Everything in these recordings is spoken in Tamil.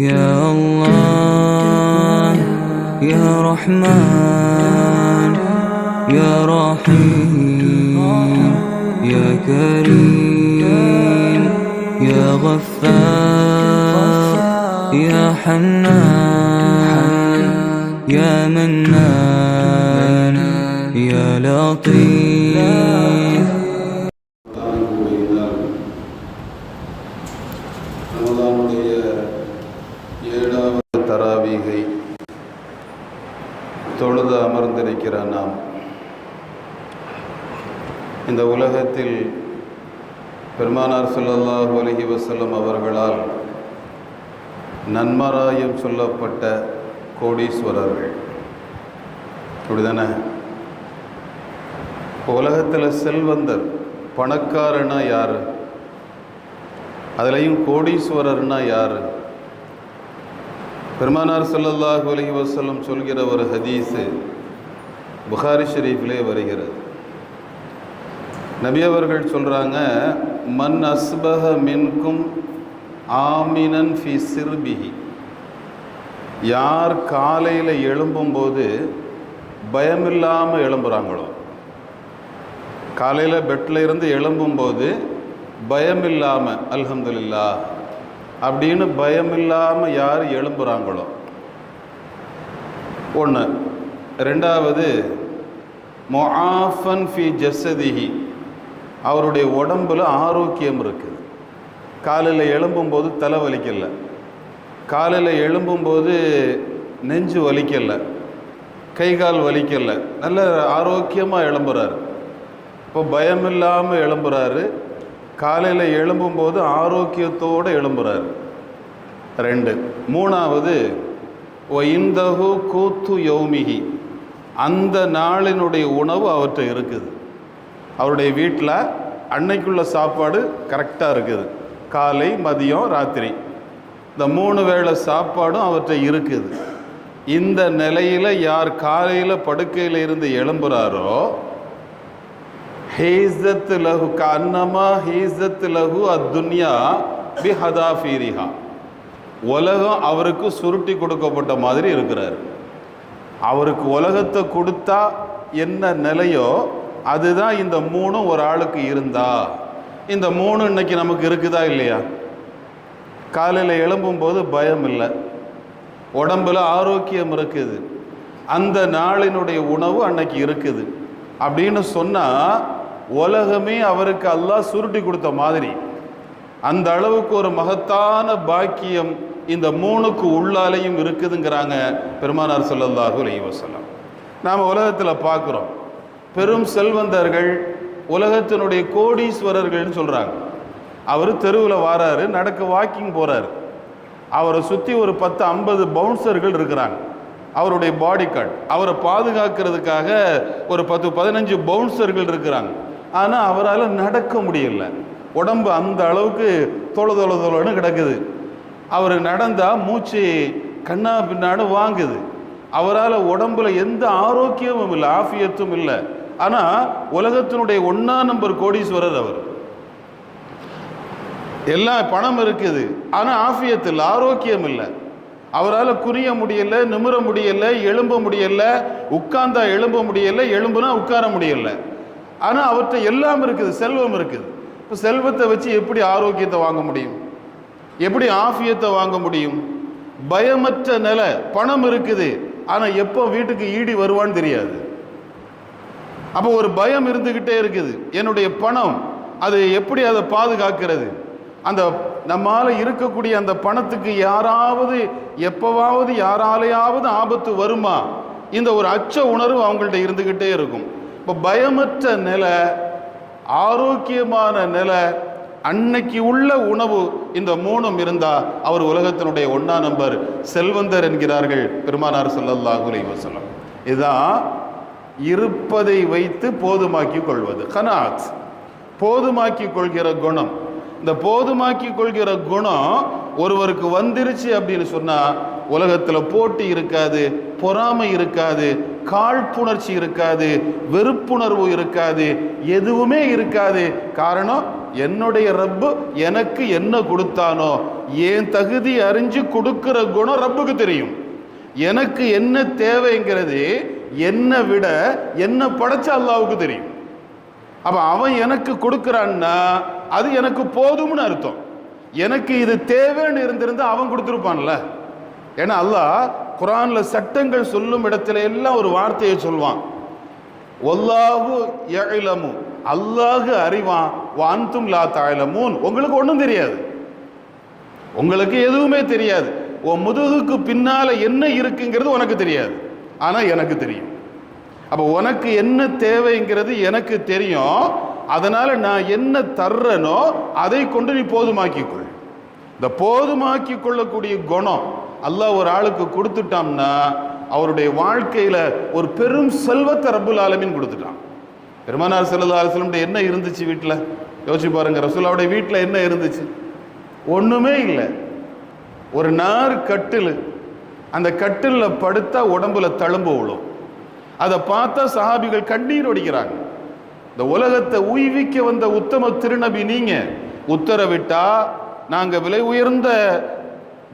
يا الله يا رحمن يا رحيم يا كريم يا غفار يا حنان يا منان يا لطيف. அமர்ந்திருக்கிற நாம். இந்த உலகத்தில் பெருமானார் ஸல்லல்லாஹு அலஹி வசல்லம் அவர்களால் நன்மராயம் சொல்லப்பட்ட கோடீஸ்வரர்கள். அப்படிதானே உலகத்தில் செல்வந்தர் பணக்காரனா யார்? அதுலேயும் கோடீஸ்வரர்னா யார்? பெருமானார் ஸல்லல்லாஹு அலைஹி வசல்லம் சொல்கிற ஒரு ஹதீஸு புகாரி ஷெரீஃபிலே வருகிறது. நபி அவர்கள் சொல்கிறாங்க மன் அஸ்பஹ மின்கும் ஆமினன் ஃபி சிறுபிஹி யார் காலையில் எழும்பும்போது பயமில்லாமல் எழும்புறாங்களோ காலையில் பெட்டில் இருந்து எழும்பும்போது பயமில்லாமல் அல்ஹம்துல்லா அப்படின்னு பயமில்லாமல் யார் எழும்புறாங்களோ. ஒன்று ரெண்டாவது மொஆஃபன் ஃபி ஜசதிஹி. அவருடைய உடம்பில் ஆரோக்கியம் இருக்குது. காலையில் எழும்பும்போது தலை வலிக்கல. காலையில் எழும்பும்போது நெஞ்சு வலிக்கல. கை கால் வலிக்கல. நல்ல ஆரோக்கியமாக எழும்புறாரு. இப்போ பயமில்லாமல் எழும்புறாரு. காலையில் எழும்பும்போது ஆரோக்கியத்தோடு எழும்புறாரு. ரெண்டு. மூணாவது இந்தகு கூத்து யௌமிகி அந்த நாளினுடைய உணவு அவர்கிட்ட இருக்குது. அவருடைய வீட்டில் அன்னைக்குள்ள சாப்பாடு கரெக்டாக இருக்குது. காலை மதியம் ராத்திரி. இந்த மூணு வேளை சாப்பாடும் அவர்கிட்ட இருக்குது. இந்த நிலையில் யார் காலையில் படுக்கையில் இருந்து எழும்புறாரோ ஹீசத் லஹு கண்ணமா ஹீசத் லஹு அத்துன்யா பி ஹதாஃபீரிஹா உலகம் அவருக்கு சுருட்டி கொடுக்கப்பட்ட மாதிரி இருக்கிறார். அவருக்கு உலகத்தை கொடுத்தா என்ன நிலையோ அதுதான் இந்த மூணும் ஒரு ஆளுக்கு இருந்தா. இந்த மூணு இன்னைக்கு நமக்கு இருக்குதா இல்லையா? காலையில் எழும்பும்போது பயம் இல்லை. உடம்புல ஆரோக்கியம் இருக்குது. அந்த நாளினுடைய உணவு அன்னைக்கு இருக்குது. அப்படின்னு சொன்னால் உலகமே அவருக்கு அல்லாஹ் சுருட்டி கொடுத்த மாதிரி. அந்த அளவுக்கு ஒரு மகத்தான பாக்கியம் இந்த மூணுக்கு உள்ளாலையும் இருக்குதுங்கிறாங்க பெருமானார் ஸல்லல்லாஹு அலைஹி வஸல்லம். நாம் உலகத்தில் பார்க்குறோம். பெரும் செல்வந்தர்கள் உலகத்தினுடைய கோடீஸ்வரர்கள்னு சொல்கிறாங்க அவர் தெருவில் வாராரு நடக்க வாக்கிங் போகிறாரு அவரை சுற்றி ஒரு பத்து ஐம்பது பவுன்சர்கள் இருக்கிறாங்க. அவருடைய பாடி கார்டு அவரை பாதுகாக்கிறதுக்காக ஒரு பத்து பதினஞ்சு பவுன்சர்கள் இருக்கிறாங்க. ஆனால் அவரால் நடக்க முடியல. உடம்பு அந்த அளவுக்கு தொலை தொலை தொலைன்னு கிடக்குது. அவர் நடந்தால் மூச்சு கண்ணா பின்னாடு வாங்குது. அவரால் உடம்புல எந்த ஆரோக்கியமும் இல்லை ஆஃபியத்தும் இல்லை. ஆனால் உலகத்தினுடைய ஒன்றா நம்பர் கோடீஸ்வரர் அவர். எல்லாம் பணம் இருக்குது ஆனால் ஆஃபியத்து இல்லை ஆரோக்கியம் இல்லை. அவரால் குறிய முடியல நிமிர முடியல எழும்ப முடியல உட்கார்ந்தா எழும்ப முடியல எழும்புனா உட்கார முடியல. ஆனால் அவர்கிட்ட எல்லாம் இருக்குது செல்வம் இருக்குது. இப்போ செல்வத்தை வச்சு எப்படி ஆரோக்கியத்தை வாங்க முடியும்? எப்படி ஆஃபியத்தை வாங்க முடியும்? பயமற்ற நிலை பணம் இருக்குது. ஆனால் எப்போ வீட்டுக்கு ஈடி வருவான்னு தெரியாது. அப்போ ஒரு பயம் இருந்துக்கிட்டே இருக்குது. என்னுடைய பணம் அது எப்படி அதை பாதுகாக்கிறது? அந்த நம்மால் இருக்கக்கூடிய அந்த பணத்துக்கு யாராவது எப்போவாவது யாராலையாவது ஆபத்து வருமா? இந்த ஒரு அச்ச உணர்வு அவங்கள்ட்ட இருந்துக்கிட்டே இருக்கும். இப்போ பயமற்ற நிலை ஆரோக்கியமான நிலை அன்னைக்கு உள்ள உணவு இந்த மூணும் இருந்தா அவர் உலகத்தினுடைய ஒன்னா நம்பர் செல்வந்தர் என்கிறார்கள் பெருமானார் ஸல்லல்லாஹு வசலம் வஸல்லம். இதுதான் இருப்பதை வைத்து போதுமாக்கி கொள்வது. கனாத். போதுமாக்கி கொள்கிற குணம். இந்த போதுமாக்கி கொள்கிற குணம் ஒருவருக்கு வந்துருச்சு அப்படின்னு சொன்னா உலகத்துல போட்டி இருக்காது பொறாமை இருக்காது காழ்ப்புணர்ச்சி இருக்காது வெறுப்புணர்வு இருக்காது எதுவுமே இருக்காது. காரணம் என்னுடைய ரப்பு எனக்கு என்ன கொடுத்தானோ என் தகுதி அறிஞ்சு கொடுக்கிற குணம் ரப்புக்கு தெரியும். எனக்கு என்ன தேவைங்கிறது என்னை விட என்ன படைச்ச அல்லாவுக்கு தெரியும். அப்ப அவன் எனக்கு கொடுக்குறான்னா அது எனக்கு போதும்னு அர்த்தம். எனக்கு இது தேவைன்னு இருந்திருந்தா அவன் கொடுத்துருப்பான்ல. ஏன்னா அல்லாஹ் குரான்ல சட்டங்கள் சொல்லும் இடத்துல எல்லாம் ஒரு வார்த்தையை சொல்வான். ஒல்லாஹு யஅலமு. அல்லாஹு அறிவான். வான்தும் லா தாயலமூன் உங்களுக்கு ஒன்றும் தெரியாது. உங்களுக்கு எதுவுமே தெரியாது. உன் முதுகுக்கு பின்னால என்ன இருக்குங்கிறது உனக்கு தெரியாது. ஆனால் எனக்கு தெரியும். அப்போ உனக்கு என்ன தேவைங்கிறது எனக்கு தெரியும். அதனால் நான் என்ன தர்றனோ அதை கொண்டு நீ போதுமாக்கிக்கொள். இந்த போதுமாக்கி கொள்ளக்கூடிய குணம் அல்லாஹ் ஒரு ஆளுக்கு கொடுத்துட்டான்னா அவருடைய வாழ்க்கையில் ஒரு பெரும் செல்வத்தை ரப்புல் கொடுத்துட்டான். பெருமானார் செல்லல்லா அலுவலம் என்ன இருந்துச்சு வீட்டில் யோசிச்சு பாருங்க ரசூலாவுடைய வீட்டில் என்ன இருந்துச்சு? ஒன்றுமே இல்லை. ஒரு நார் கட்டில் அந்த கட்டிலில் படுத்தா உடம்புல தழும்பு விழும். அதை பார்த்தா சஹாபிகள் கண்ணீர் ஒடிக்கிறாங்க. இந்த உலகத்தை உய்விக்க வந்த உத்தம திருநபி நீங்க உத்தரவிட்டா நாங்க விலை உயர்ந்த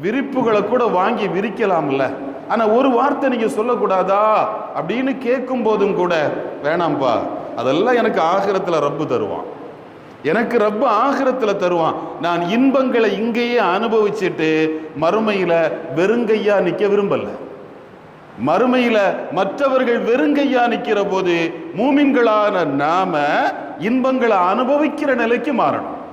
விரிப்புகளை கூட வாங்கி விரிக்கலாம்ல. ஆனா ஒரு வார்த்தை நீங்க சொல்லக்கூடாதா? அப்படின்னு கேட்கும் போதும் கூட வேணாம்ப்பா அதெல்லாம் எனக்கு ஆகிரத்தில் ரப்பு தருவான். எனக்கு ரப்ப ஆகிரத்தில் தருவான். நான் இன்பங்களை இங்கேயே அனுபவிச்சுட்டு மறுமையில் வெறுங்கையா நிற்க விரும்பல. மறுமையில மற்றவர்கள் வெறுங்கையா நிற்கிற போது மூமின்களான நாம இன்பங்களை அனுபவிக்கிற நிலைக்கு மாறணும்.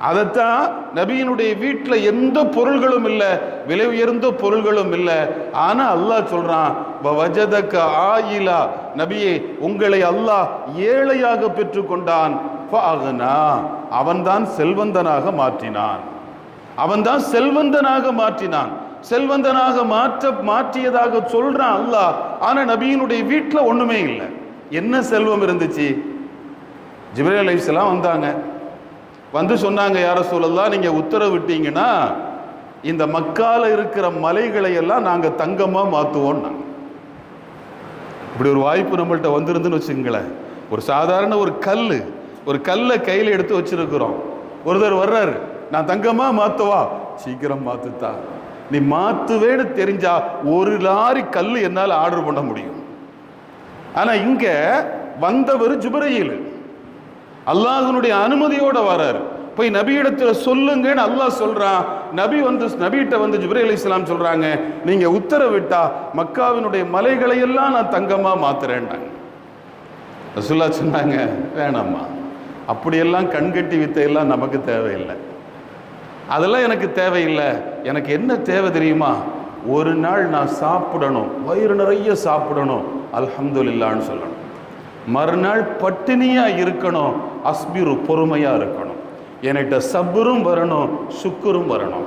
அதைத்தான் நபியினுடைய வீட்டில் எந்த பொருள்களும் இல்லை விலை உயர்ந்த பொருள்களும் இல்லை. ஆனால் அல்லாஹ் சொல்கிறான் வஜதக்க ஆயிலா. நபியே உங்களை அல்லாஹ் ஏழையாக பெற்றுக்கொண்டான். அவன்தான் செல்வந்தனாக மாற்றினான். அவன்தான் செல்வந்தனாக மாற்றினான். செல்வந்தனாக மாற்ற மாற்றியதாக சொல்றான் அல்லாஹ். ஆனா நபியினுடைய வீட்டில் ஒண்ணுமே இல்லை. என்ன செல்வம் இருந்துச்சு? ஜிப்ரேல் அலைஹிஸ்ஸலாம் வந்தாங்க. வந்து சொன்னாங்க யார சொல்லலாம் நீங்க உத்தரவிட்டீங்கன்னா இந்த மக்கால இருக்கிற மலைகளை எல்லாம் நாங்க தங்கமா மாத்துவோம். இப்படி ஒரு வாய்ப்பு நம்மள்ட்ட வந்திருந்துன்னு வச்சுங்களேன் ஒரு சாதாரண ஒரு கல் ஒரு கல்லை கையில் எடுத்து வச்சிருக்கிறோம். ஒருத்தர் வர்றாரு நான் தங்கமா மாத்துவா? சீக்கிரம் மாத்துத்தா. நீ மாத்துவேன்னு தெரிஞ்சா ஒரு லாரி கல் என்னால் ஆர்டர் பண்ண முடியும். ஆனா இங்க வந்தவர் ஜுபரையில். அல்லாஹனுடைய அனுமதியோட வராரு. போய் நபியிடத்துல சொல்லுங்கன்னு அல்லாஹ் சொல்றான். நபி வந்து நபிகிட்ட வந்து ஜிப்ரே அலி இஸ்லாம் சொல்றாங்க நீங்க உத்தரவிட்டா மக்காவினுடைய மலைகளை எல்லாம் நான் தங்கமா மாத்துறேன்டாங்க ரசுல்லா சொன்னாங்க வேணாம்மா. அப்படியெல்லாம் கண்கட்டி வித்தையெல்லாம் நமக்கு தேவையில்லை. அதெல்லாம் எனக்கு தேவையில்லை. எனக்கு என்ன தேவை தெரியுமா? ஒரு நாள் நான் சாப்பிடணும். வயிறு நிறைய சாப்பிடணும். அல்ஹம்துலில்லான்னு சொல்லணும். மறுநாள் பட்டினியாக இருக்கணும். அஸ்பிரு பொறுமையாக இருக்கணும். என்கிட்ட சப்புரும் வரணும் சுக்குரும் வரணும்.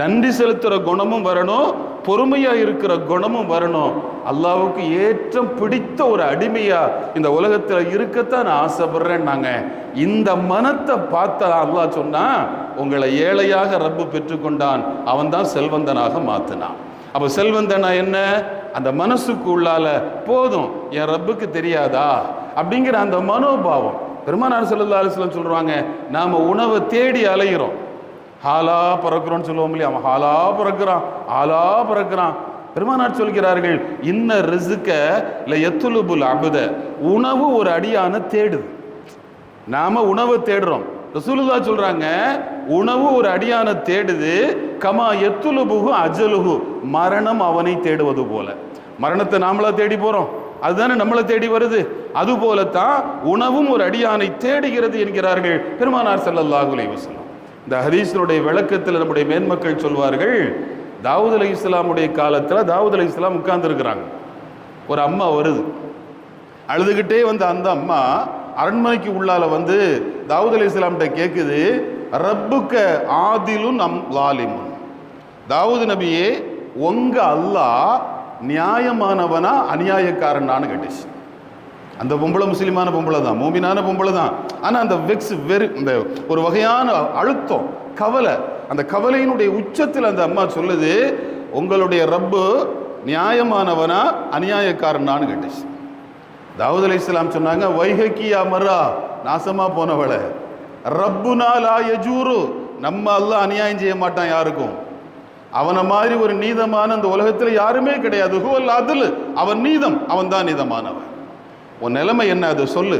நன்றி செலுத்துகிற குணமும் வரணும் பொறுமையாக இருக்கிற குணமும் வரணும். அல்லாவுக்கு ஏற்றம் பிடித்த ஒரு அடிமையாக இந்த உலகத்தில் இருக்கத்தான் நான் ஆசைப்படுறேன் நாங்கள் இந்த மனத்தை பார்த்தா அல்லாஹ் சொன்னால் உங்களை ஏழையாக ரப்பு பெற்றுக்கொண்டான் அவன் தான் செல்வந்தனாக மாற்றினான் அப்போ செல்வந்தனா என்ன? அந்த மனசுக்கு உள்ளால போதும் என் ரப்புக்கு தெரியாதா? அப்படிங்கிற அந்த மனோபாவம். பெருமானார் ஸல்லல்லாஹு அலைஹி சொல்கிறாங்க நாம் உணவை தேடி அலைகிறோம் ஹாலா பிறக்கிறோன்னு சொல்லுவோம் இல்லையா? அவன் ஹாலா பிறக்கிறான் ஆலா பிறக்கிறான். பெருமானார் சொல்கிறார்கள் இன்ன ரிசுக்க இல்லை எத்துலுபுல் அபுத. உணவு ஒரு அடியான தேடுது. நாம் உணவை தேடுறோம். ரசூலுல்லா சொல்கிறாங்க உணவு ஒரு அடியான தேடுது கமா எத்துலுபுகு அஜலுகு மரணம் அவனை தேடுவது போல. மரணத்தை நாமளா தேடி போகிறோம் அதுதானே நம்மளை தேடி வருது. அது போலத்தான் உணவும் ஒரு அடியானை தேடுகிறது என்கிறார்கள் பெருமானார் செல்லல்லாஹு அலைஹி இந்த ஹதீஸினுடைய விளக்கத்தில் நம்முடைய மேன்மக்கள் சொல்வார்கள் தாவூத் அலி இஸ்லாமுடைய காலத்தில் தாவூத் அலி இஸ்லாம் உட்கார்ந்துருக்கிறாங்க. ஒரு அம்மா வருது. அழுதுகிட்டே வந்த அந்த அம்மா அரண்மனைக்கு உள்ளால வந்து தாவூத் அலி இஸ்லாம்கிட்ட கேட்குது ரப்புக்க ஆதிலும் நம் லாலிமும் தாவூது நபியே உங்க அல்லாஹ் நியாயமானவனா அநியாயக்காரனான்னு கேட்டுச்சு. அந்த பொம்பளை முஸ்லீமான பொம்பளை தான் மூமினான பொம்பளை தான். ஆனால் அந்த வெக்ஸ் வெறு இந்த ஒரு வகையான அழுத்தம் கவலை அந்த கவலையினுடைய உச்சத்தில் அந்த அம்மா சொல்லுது உங்களுடைய ரப்பு நியாயமானவனா அநியாயக்காரனான்னு கேட்டுச்சு. தாவூத் அலி இஸ்லாம் சொன்னாங்க வைஹக்கியா மரா நாசமா போனவளை ரப்புனா லா யஜூரு நம்ம அல்லாஹ் அநியாயம் செய்ய மாட்டான் யாருக்கும். அவனை மாதிரி ஒரு நீதமான இந்த உலகத்தில் யாருமே கிடையாது. ஹுவல் அதுல் அவன் நீதம். அவன் தான் நீதமானவன். உன் நிலைமை என்ன அது சொல்லு.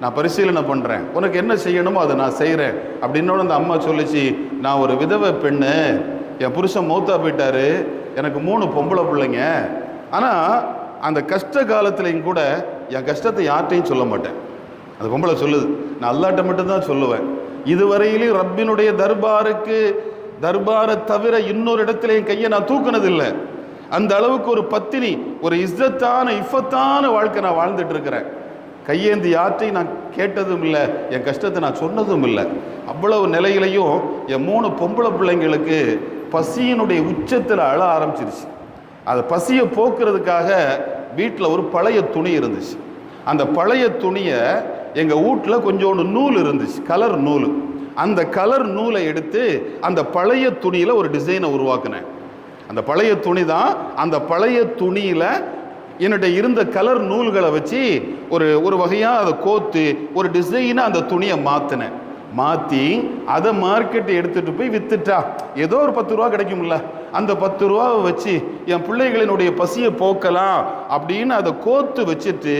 நான் பரிசீலனை பண்ணுறேன் உனக்கு என்ன செய்யணுமோ அதை நான் செய்கிறேன் அப்படின்னோட அந்த அம்மா சொல்லிச்சு நான் ஒரு விதவை பெண்ணு. என் புருஷன் மௌத்தா போயிட்டாரு. எனக்கு மூணு பொம்பளை பிள்ளைங்க. ஆனால் அந்த கஷ்ட காலத்துலையும் கூட என் கஷ்டத்தை யார்கிட்டையும் சொல்ல மாட்டேன். அந்த பொம்பளை சொல்லுது. நான் அல்லாட்ட மட்டும்தான் சொல்லுவேன். இதுவரையிலையும் ரப்பினுடைய தர்பாருக்கு தர்பாரை தவிர இன்னொரு இடத்துல என் கையை நான் தூக்குனதில்லை. அந்த அளவுக்கு ஒரு பத்தினி ஒரு இஸ்ஸத்தான இஃபத்தான வாழ்க்கை நான் வாழ்ந்துட்டு இருக்கிறேன். கையேந்தி யார்ட்டையும் நான் கேட்டதும் இல்லை என் கஷ்டத்தை நான் சொன்னதும் இல்லை. அவ்வளவு நிலையிலையும் என் மூணு பொம்பளை பிள்ளைங்களுக்கு பசியினுடைய உச்சத்தில் அழ ஆரம்பிச்சிருச்சு. அதை பசியை போக்குறதுக்காக வீட்டில் ஒரு பழைய துணி இருந்துச்சு. அந்த பழைய துணியை எங்கள் வீட்டில் கொஞ்சோண்டு நூல் இருந்துச்சு கலர் நூல். அந்த கலர் நூலை எடுத்து அந்த பழைய துணியில் ஒரு டிசைனை உருவாக்கினேன். அந்த பழைய துணி தான் அந்த பழைய துணியில் என்னுடைய இருந்த கலர் நூல்களை வச்சு ஒரு ஒரு வகையாக அதை கோத்து ஒரு டிசைனை அந்த துணியை மாற்றினேன் மாற்றி அதை மார்க்கெட்டு எடுத்துகிட்டு போய் வித்துட்டா ஏதோ ஒரு பத்து ரூபா கிடைக்கும்ல. அந்த பத்து ரூபாவை வச்சு என் பிள்ளைகளினுடைய பசியை போக்கலாம் அப்படின்னு அதை கோத்து வச்சுட்டு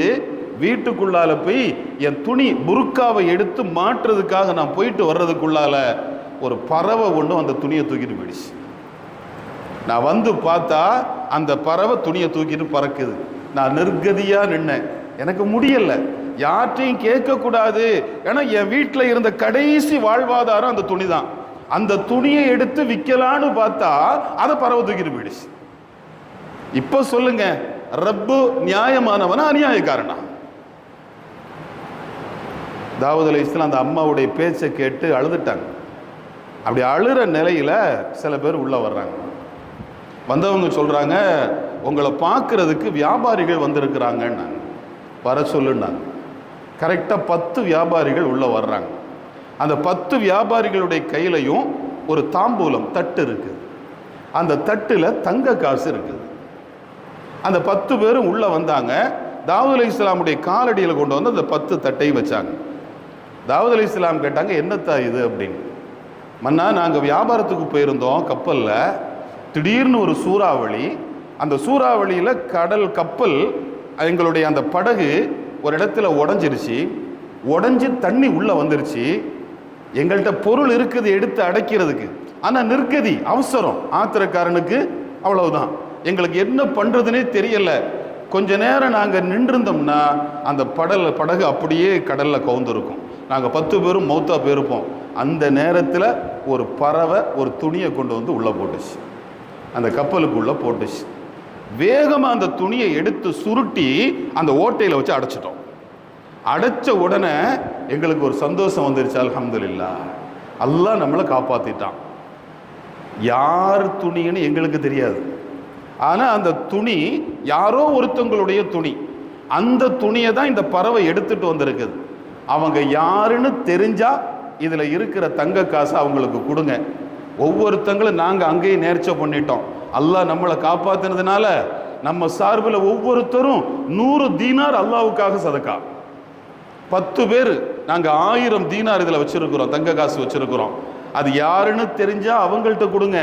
வீட்டுக்குள்ளால போய் என் துணி புருக்காவை எடுத்து மாற்றுறதுக்காக நான் போயிட்டு வர்றதுக்குள்ளால ஒரு பறவை ஒன்று அந்த துணியை தூக்கிட்டு போயிடுச்சு. நான் வந்து பார்த்தா அந்த பறவை துணியை தூக்கிட்டு பறக்குது. நான் நிர்கதியாக நின்னேன். எனக்கு முடியலை. யார்ட்டையும் கேட்கக்கூடாது. ஏன்னா என் வீட்டில் இருந்த கடைசி வாழ்வாதாரம் அந்த துணி தான் அந்த துணியை எடுத்து விற்கலான்னு பார்த்தா அதை பறவை தூக்கிட்டு போயிடுச்சு. இப்போ சொல்லுங்க ரப்பு நியாயமானவனா அநியாயக்காரனா? தாவூத் அலி இஸ்லாம் அந்த அம்மாவுடைய பேச்சை கேட்டு அழுதுட்டாங்க. அப்படி அழுகிற நிலையில் சில பேர் உள்ளே வர்றாங்க. வந்தவங்க சொல்கிறாங்க உங்களை பார்க்குறதுக்கு வியாபாரிகள் வந்திருக்கிறாங்கன்னாங்க வர சொல்லுன்னாங்க. கரெக்டாக பத்து வியாபாரிகள் உள்ளே வர்றாங்க. அந்த பத்து வியாபாரிகளுடைய கையிலையும் ஒரு தாம்பூலம் தட்டு இருக்குது. அந்த தட்டில் தங்க காசு இருக்குது. அந்த பத்து பேரும் உள்ளே வந்தாங்க. தாவூத் அலி இஸ்லாமுடைய காலடியில் கொண்டு வந்து அந்த பத்து தட்டையும் வச்சாங்க. தாவூத் அலி இஸ்லாம் கேட்டாங்க என்னத்தா இது? அப்படின்னு. மன்னா நாங்கள் வியாபாரத்துக்கு போயிருந்தோம் கப்பலில். திடீர்னு ஒரு சூறாவளி. அந்த சூறாவளியில் கடல் கப்பல் எங்களுடைய அந்த படகு ஒரு இடத்துல உடஞ்சிருச்சு. உடஞ்சி தண்ணி உள்ளே வந்துருச்சு. எங்கள்கிட்ட பொருள் இருக்குது எடுத்து அடைக்கிறதுக்கு. ஆனால் நிற்கதி அவசரம். ஆத்திரக்காரனுக்கு அவ்வளவுதான். எங்களுக்கு என்ன பண்ணுறதுனே தெரியல. கொஞ்ச நேரம் நாங்கள் நின்றிருந்தோம்னா அந்த படல் படகு அப்படியே கடலில் கவுந்திருக்கும். நாங்கள் பத்து பேரும் மௌத்தா போயிருப்போம். அந்த நேரத்தில் ஒரு பறவை ஒரு துணியை கொண்டு வந்து உள்ளே போட்டுச்சு. அந்த கப்பலுக்குள்ளே போட்டுச்சு. வேகமாக அந்த துணியை எடுத்து சுருட்டி அந்த ஓட்டையில் வச்சு அடைச்சிட்டோம். அடைச்ச உடனே எங்களுக்கு ஒரு சந்தோஷம் வந்துருச்சு அலமதுல்லா எல்லாம் நம்மளை காப்பாற்றிட்டான் யார் துணின்னு எங்களுக்கு தெரியாது. ஆனால் அந்த துணி யாரோ ஒருத்தவங்களுடைய துணி. அந்த துணியை தான் இந்த பறவை எடுத்துட்டு வந்திருக்குது. அவங்க யாருன்னு தெரிஞ்சா இதில் இருக்கிற தங்க காசை அவங்களுக்கு கொடுங்க. ஒவ்வொருத்தங்களும் நாங்கள் அங்கேயே நேர்ச்சை பண்ணிட்டோம். அல்லாஹ் நம்மளை காப்பாற்றினதுனால நம்ம சார்பில் ஒவ்வொருத்தரும் நூறு தீனார் அல்லாவுக்காக சதக்கா. பத்து பேர் நாங்கள் ஆயிரம் தீனார் இதில் வச்சிருக்கிறோம் தங்க காசு வச்சிருக்கிறோம். அது யாருன்னு தெரிஞ்சா அவங்கள்ட்ட கொடுங்க.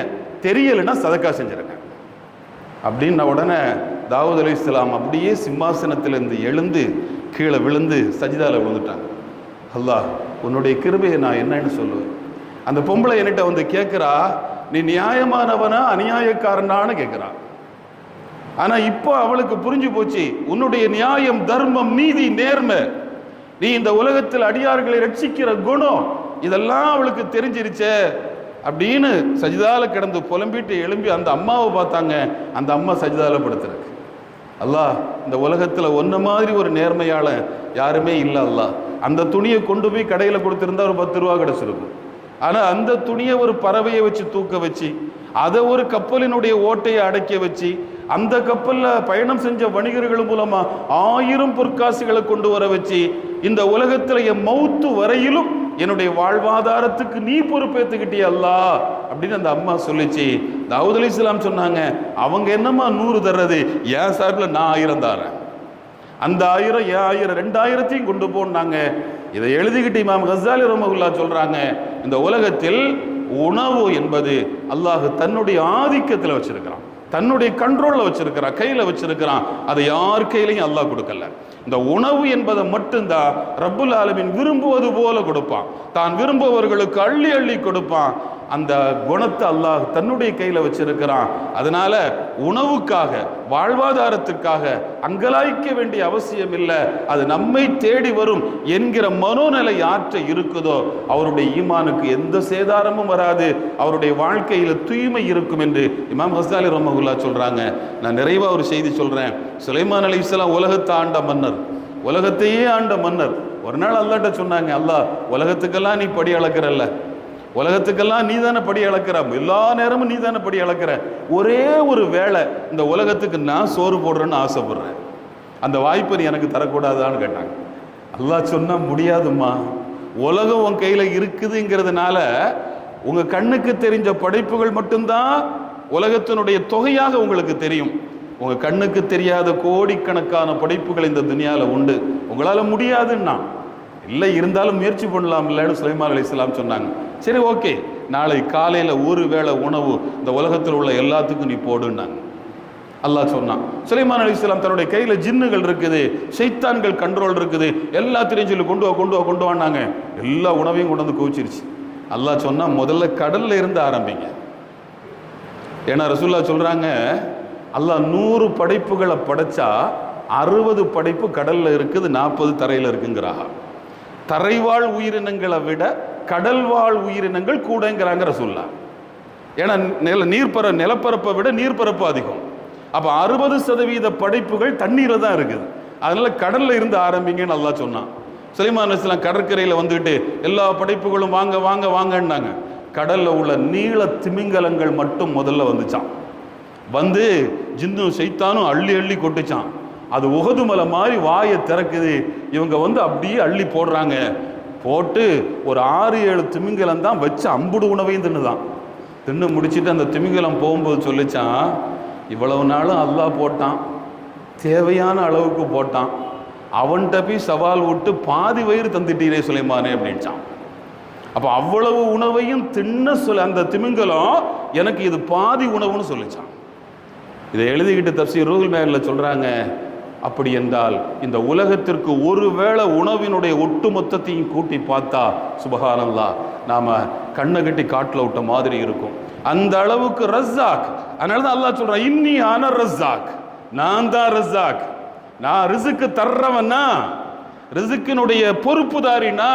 தெரியலைன்னா சதக்கா செஞ்சிருங்க. அப்படின்ன உடனே தாவூத் அலி இஸ்லாம் அப்படியே சிம்மாசனத்திலிருந்து எழுந்து கீழே விழுந்து சஜிதால விழுந்துட்டாங்க. அல்லாஹ் உன்னுடைய கிருபையை நான் என்னன்னு சொல்லுவேன் அந்த பொம்பளை என்கிட்ட வந்து கேட்குறா நீ நியாயமானவனா அநியாயக்காரனான்னு கேட்குறா. ஆனா இப்போ அவளுக்கு புரிஞ்சு போச்சு உன்னுடைய நியாயம் தர்மம் நீதி நேர்மை நீ இந்த உலகத்தில் அடியார்களை ரட்சிக்கிற குணம் இதெல்லாம் அவளுக்கு தெரிஞ்சிருச்சே அப்படின்னு சஜிதால கிடந்து புலம்பிட்டு எழும்பி அந்த அம்மாவை பார்த்தாங்க. அந்த அம்மா சஜிதால படுத்துருக்கு. அல்லாஹ் இந்த உலகத்தில் ஒன்ன மாதிரி ஒரு நேர்மையாளன் யாருமே இல்லை அல்லாஹ். அந்த துணியை கொண்டு போய் கடையில் கொடுத்துருந்தா ஒரு பத்து ரூபா கிடச்சிருக்கும் ஆனால் அந்த துணியை ஒரு பறவையை வச்சு தூக்க வச்சு அதை ஒரு கப்பலினுடைய ஓட்டையை அடக்கி வச்சு அந்த கப்பலில் பயணம் செஞ்ச வணிகர்கள் மூலமாக ஆயிரம் பொற்காசுகளை கொண்டு வர வச்சு இந்த உலகத்தில் என் மௌத்து வரையிலும் என்னுடைய வாழ்வாதாரத்துக்கு நீ பொறுப்பேற்றுக்கிட்டே அல்லா அப்படின்னு அந்த அம்மா சொல்லிச்சு. தாவூத் அலி இஸ்லாம் சொன்னாங்க அவங்க என்னம்மா நூறு தர்றது? என் சார்பில் நான் ஆயிரம் தாரேன்? அந்த ஆயிரம் ஏ ஆயிரம் ரெண்டாயிரத்தையும் கொண்டு போனாங்க. இதை எழுதிக்கிட்டு இமாம் ஹசாலி ரமகுல்லா சொல்றாங்க இந்த உலகத்தில் உணவு என்பது அல்லாஹ் தன்னுடைய ஆதிக்கத்தில் வச்சிருக்கிறான். தன்னுடைய கண்ட்ரோலில் வச்சிருக்கிறான் கையில் வச்சிருக்கிறான். அதை யார் கையிலையும் அல்லாஹ் கொடுக்கல. இந்த உணவு என்பதை மட்டும்தான் ரப்புல் ஆலமின் விரும்புவது போல கொடுப்பான். தான் விரும்புபவர்களுக்கு அள்ளி அள்ளி கொடுப்பான். அந்த குணத்தை அல்லாஹ் தன்னுடைய கையில் வச்சிருக்கிறான். அதனால உணவுக்காக வாழ்வாதாரத்துக்காக அங்கலாய்க்க வேண்டிய அவசியம் இல்லை. அது நம்மை தேடி வரும் என்கிற மனோநிலை யாற்ற இருக்குதோ அவருடைய ஈமானுக்கு எந்த சேதாரமும் வராது. அவருடைய வாழ்க்கையில் தூய்மை இருக்கும் என்று இமாம் ஹசாலி ரமகுல்லா சொல்றாங்க. நான் நிறைவாக ஒரு செய்தி சொல்றேன். சுலைமான் அலி இஸ்லாம் உலகத்தை ஆண்ட மன்னர். உலகத்தையே ஆண்ட மன்னர். ஒரு நாள் அல்லாட்ட சொன்னாங்க அல்லாஹ் உலகத்துக்கெல்லாம் நீ படி அளக்கிறல்ல. உலகத்துக்கெல்லாம் நீ தானே படி இழக்கிற எல்லா நேரமும் நீ தானே படி இழக்கிற ஒரே ஒரு வேலை இந்த உலகத்துக்கு நான் சோறு போடுறேன்னு ஆசைப்படுறேன். அந்த வாய்ப்பை நீ எனக்கு தரக்கூடாதான்னு கேட்டாங்க. அல்லாஹ் சொன்னால் முடியாதும்மா. உலகம் உன் கையில் இருக்குதுங்கிறதுனால உங்கள் கண்ணுக்கு தெரிஞ்ச படைப்புகள் மட்டும்தான் உலகத்தினுடைய தொகையாக உங்களுக்கு தெரியும். உங்கள் கண்ணுக்கு தெரியாத கோடிக்கணக்கான படைப்புகள் இந்த துணியாவில் உண்டு. உங்களால் முடியாதுன்னா. இல்லை இருந்தாலும் முயற்சி பண்ணலாம் இல்லைன்னு சுலைமான் அலி இஸ்லாம் சொன்னாங்க. சரி ஓகே. நாளை காலையில் ஒரு வேளை உணவு இந்த உலகத்தில் உள்ள எல்லாத்துக்கும் நீ போடுன்னாங்க. அல்லாஹ் சொன்னான். சுலைமான் அலி இஸ்லாம் தன்னுடைய கையில் ஜின்னுகள் இருக்குது சைத்தான்கள் கண்ட்ரோல் இருக்குது எல்லாத்திலையும் சொல்லி கொண்டு வா கொண்டு வா கொண்டு வான்னாங்க. எல்லா உணவையும் கொண்டு வந்து குவிச்சிருச்சு. அல்லாஹ் சொன்னால் முதல்ல கடல்ல இருந்து ஆரம்பிங்க. ஏன்னா ரசூல்லா சொல்கிறாங்க அல்லாஹ் நூறு படைப்புகளை படைச்சா அறுபது படைப்பு கடல்ல இருக்குது நாற்பது தரையில் இருக்குங்கிறாங்க தரைவாழ் உயிரினங்களை விட கடல்வாழ் உயிரினங்கள் கூடங்கிறாங்க ரசூல்லா ஏன்னா நில நீர்ப்பர நிலப்பரப்பை விட நீர்ப்பரப்பு அதிகம். அப்போ அறுபது சதவீத படைப்புகள் தண்ணீரில் தான் இருக்குது. அதனால கடல்ல இருந்து ஆரம்பிங்கன்னு நல்லா சொன்னான். சுலைமான் இஸ்லாம் கடற்கரையில் வந்துட்டு எல்லா படைப்புகளும் வாங்க வாங்க வாங்கன்னாங்க. கடல்ல உள்ள நீள திமிங்கலங்கள் மட்டும் முதல்ல வந்துச்சான் வந்து ஜிந்தும் சைத்தானும் அள்ளி அள்ளி கொட்டுச்சான் அது உகது மலை மாதிரி வாயை திறக்குது. இவங்க வந்து அப்படியே அள்ளி போடுறாங்க. போட்டு ஒரு ஆறு ஏழு திமிங்கலம் தான் வச்சு அம்புடு உணவையும் தின்னுதான். தின்னு முடிச்சிட்டு அந்த திமிங்கலம் போகும்போது சொல்லிச்சான் இவ்வளவு நாளும் அல்லா போட்டான். தேவையான அளவுக்கு போட்டான். அவன்கிட்ட போய் சவால் விட்டு பாதி வயிறு தந்துட்டீரே சுலைமானே அப்படின்ச்சான். அப்போ அவ்வளவு உணவையும் தின்ன சொல்ல அந்த திமிங்கலம் எனக்கு இது பாதி உணவுன்னு சொல்லிச்சான். இதை எழுதிக்கிட்டு தப்சி ரூல் மேலில் சொல்கிறாங்க அப்படி என்றால் இந்த உலகத்திற்கு ஒருவேளை உணவினுடைய ஒட்டுமொத்தத்தையும் கூட்டி பார்த்தா சுபகானந்தா நாம் கண்ணை கட்டி காட்டில் விட்ட மாதிரி இருக்கும். அந்த அளவுக்கு ரஸ்ஸாக். அதனால தான் அல்லாஹ் சொல்கிறான் இன்னி ஆன ரஸ்ஸாக். நான் தான் ரஸ்ஸாக். நான் ரிசுக்கு தர்றவன்னா ரிசுக்கினுடைய பொறுப்புதாரினா?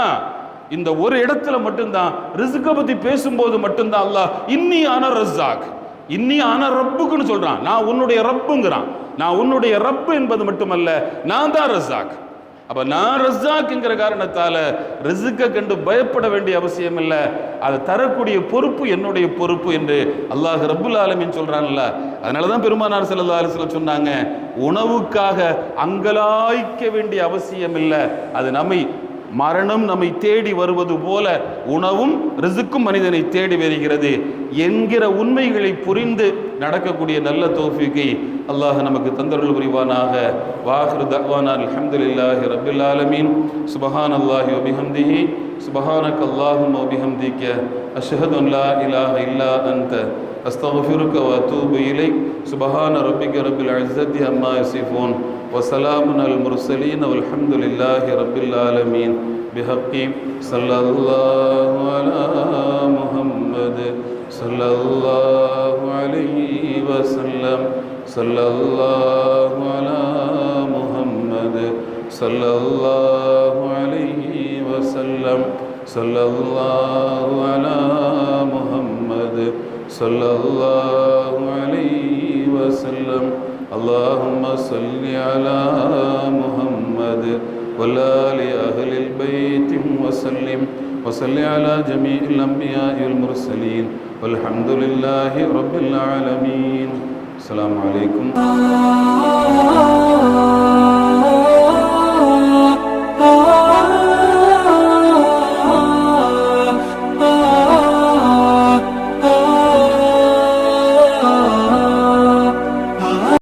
இந்த ஒரு இடத்துல மட்டும்தான் ரிசுக்கை பற்றி பேசும்போது மட்டும்தான் அல்லாஹ் இன்னி ஆன ரஸ்ஸாக். இன்னி ஆன ரப்புக்குன்னு சொல்றான். நான் உன்னுடைய ரப்புங்கிறான். நான் உன்னுடைய ரப்பு என்பது மட்டுமல்ல நான் தான் ரஸ்ஸாக் அப்ப நான் ரஸ்ஸாக்ங்கிற காரணத்தால ரிசுக்கை கண்டு பயப்பட வேண்டிய அவசியம் இல்லை. அதை தரக்கூடிய பொறுப்பு என்னுடைய பொறுப்பு என்று அல்லாஹ் ரப்புல் ஆலமின்னு சொல்றான்ல. அதனால தான் பெருமானார் சில அலைஹி சொன்னாங்க உணவுக்காக அங்கலாய்க்க வேண்டிய அவசியம் இல்லை. அது நம்மை மரணம் நம்மை தேடி வருவது போல உணவும் ரிசுக்கும் மனிதனை தேடி வருகிறது என்கிற உண்மைகளை புரிந்து நடக்கக்கூடிய நல்ல தோஃபிக்கை அல்லாஹ் நமக்கு தந்தருள் புரிவானாக. வாஹிரு தவானார் அலமதுல்லாஹி ரபில் ஆலமீன். சுபஹான் அல்லாஹி ஒபிஹம்திஹி சுபஹானக் அல்லாஹும் ஒபிஹம்திக்க அஷஹது அல்லா இலாஹ இல்லா அந்த அஸ்தகுஃபிருக்க வத்தூபு இலை சுபஹான ரப்பிக்க ரபில் அஸ்ஸத்தி அம்மா யசிஃபோன் وسلام على المرسلين والحمد لله رب العالمين. بحق صلى الله على محمد صلى الله عليه وسلم. صلى الله على محمد صلى الله عليه وسلم صلى الله على محمد صلى الله عليه وسلم. اللهم صل على محمد والآل أهل البيت وسلم وصل على جميع الأنبياء والمرسلين والحمد لله رب العالمين. السلام عليكم. ah